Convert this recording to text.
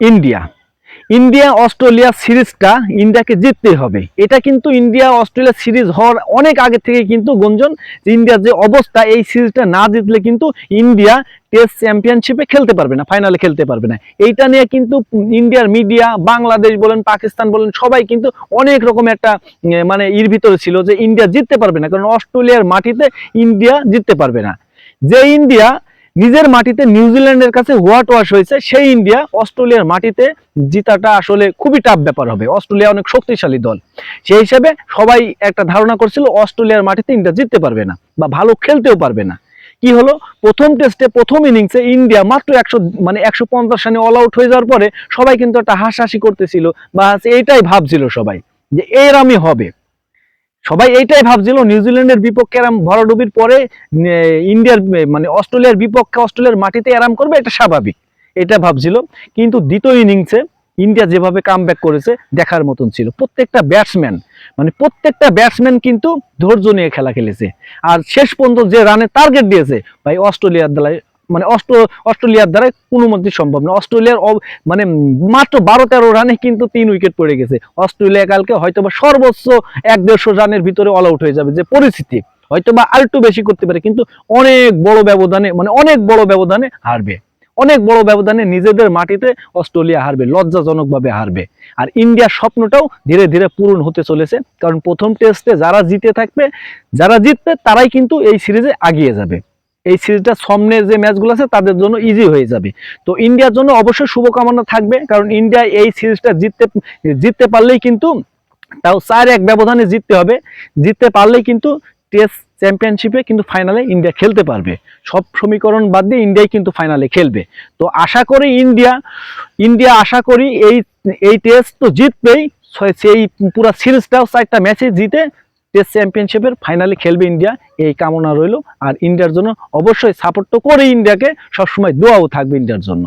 India. India, Australia সিরিজটা ইন্ডিয়াকে জিততেই হবে। এটা কিন্তু ইন্ডিয়া, অস্ট্রেলিয়া সিরিজ হওয়ার অনেক আগে থেকে কিন্তু গুঞ্জন ইন্ডিয়ার যে অবস্থা, এই সিরিজটা না জিতলে কিন্তু ইন্ডিয়া টেস্ট চ্যাম্পিয়নশিপে খেলতে পারবে না ফাইনালে খেলতে পারবে না। এইটা নিয়ে কিন্তু ইন্ডিয়ার মিডিয়া, বাংলাদেশ বলেন, পাকিস্তান বলেন, সবাই কিন্তু অনেক রকম একটা মানে এর ভিতরে ছিল যে ইন্ডিয়া জিততে পারবে না, কারণ অস্ট্রেলিয়ার মাটিতে ইন্ডিয়া জিততে পারবে না। যে ইন্ডিয়া নিজের মাটিতে নিউজিল্যান্ডের কাছে হোয়াট ওয়াশ হয়েছে, সেই ইন্ডিয়া অস্ট্রেলিয়ার মাটিতে জিতাটা আসলে খুবই টাফ ব্যাপার হবে। অস্ট্রেলিয়া অনেক শক্তিশালী দল। সেই হিসেবে সবাই একটা ধারণা করছিল অস্ট্রেলিয়ার মাটিতে ইন্ডিয়া জিততে পারবে না বা ভালো খেলতেও পারবে না। কি হলো? প্রথম টেস্টে প্রথম ইনিংসে ইন্ডিয়া মাত্র একশো মানে একশো পঞ্চাশ রানে অল আউট হয়ে যাওয়ার পরে সবাই কিন্তু একটা হাসাহাসি করতেছিল। বা এইটাই ভাবছিল সবাই যে এরামই হবে। সবাই এইটাই ভাবছিল নিউজিল্যান্ডের বিপক্ষে এরাম ভরাডুবির পরে ইন্ডিয়ার মানে অস্ট্রেলিয়ার বিপক্ষে অস্ট্রেলিয়ার মাটিতে আরাম করবে, এটা স্বাভাবিক। এটা ভাবছিল। কিন্তু দ্বিতীয় ইনিংসে ইন্ডিয়া যেভাবে কাম করেছে, দেখার মতন ছিল। প্রত্যেকটা ব্যাটসম্যান মানে প্রত্যেকটা ব্যাটসম্যান কিন্তু ধৈর্য নিয়ে খেলা খেলেছে। আর শেষ পর্যন্ত যে রানের টার্গেট দিয়েছে, ভাই, অস্ট্রেলিয়ার দ্বারাই মানে অস্ট্র, অস্ট্রেলিয়ার দ্বারা কোনো মধ্যে সম্ভব না। অস্ট্রেলিয়ার মানে মাত্র বারো তেরো রানে কিন্তু তিন উইকেট পড়ে গেছে। অস্ট্রেলিয়া কালকে হয়তো বা সর্বোচ্চ এক দেড়শো রানের ভিতরে অল আউট হয়ে যাবে, যে পরিস্থিতি। হয়তো বা আরেকটু বেশি করতে পারে, কিন্তু অনেক বড় ব্যবধানে মানে অনেক বড় ব্যবধানে হারবে। অনেক বড় ব্যবধানে নিজেদের মাটিতে অস্ট্রেলিয়া হারবে, লজ্জাজনকভাবে হারবে। আর ইন্ডিয়ার স্বপ্নটাও ধীরে ধীরে পূরণ হতে চলেছে, কারণ প্রথম টেস্টে যারা জিতে থাকবে, যারা জিতবে, তারাই কিন্তু এই সিরিজে আগিয়ে যাবে। এই সিরিজটা সামনের যে ম্যাচগুলো আছে, তাদের জন্য ইজি হয়ে যাবে। তো ইন্ডিয়ার জন্য অবশ্যই শুভকামনা থাকবে, কারণ ইন্ডিয়া এই সিরিজটা জিততে জিততে পারলেই কিন্তু তাও চার এক ব্যবধানে জিততে হবে। জিততে পারলেই কিন্তু টেস্ট চ্যাম্পিয়নশিপে কিন্তু ফাইনালে ইন্ডিয়া খেলতে পারবে। সব সমীকরণ বাদ দিয়ে ইন্ডিয়াই কিন্তু ফাইনালে খেলবে। তো আশা করি ইন্ডিয়া ইন্ডিয়া আশা করি এই এই টেস্ট তো জিতবেই। সেই পুরো সিরিজটাও চারটা ম্যাচে জিতে টেস্ট চ্যাম্পিয়নশিপের ফাইনালে খেলবে ইন্ডিয়া। এই কামনা রইল। আর ইন্ডিয়ার জন্য অবশ্যই সাপোর্ট তো করে ইন্ডিয়াকে। সবসময় দোয়াও থাকবে ইন্ডিয়ার জন্য।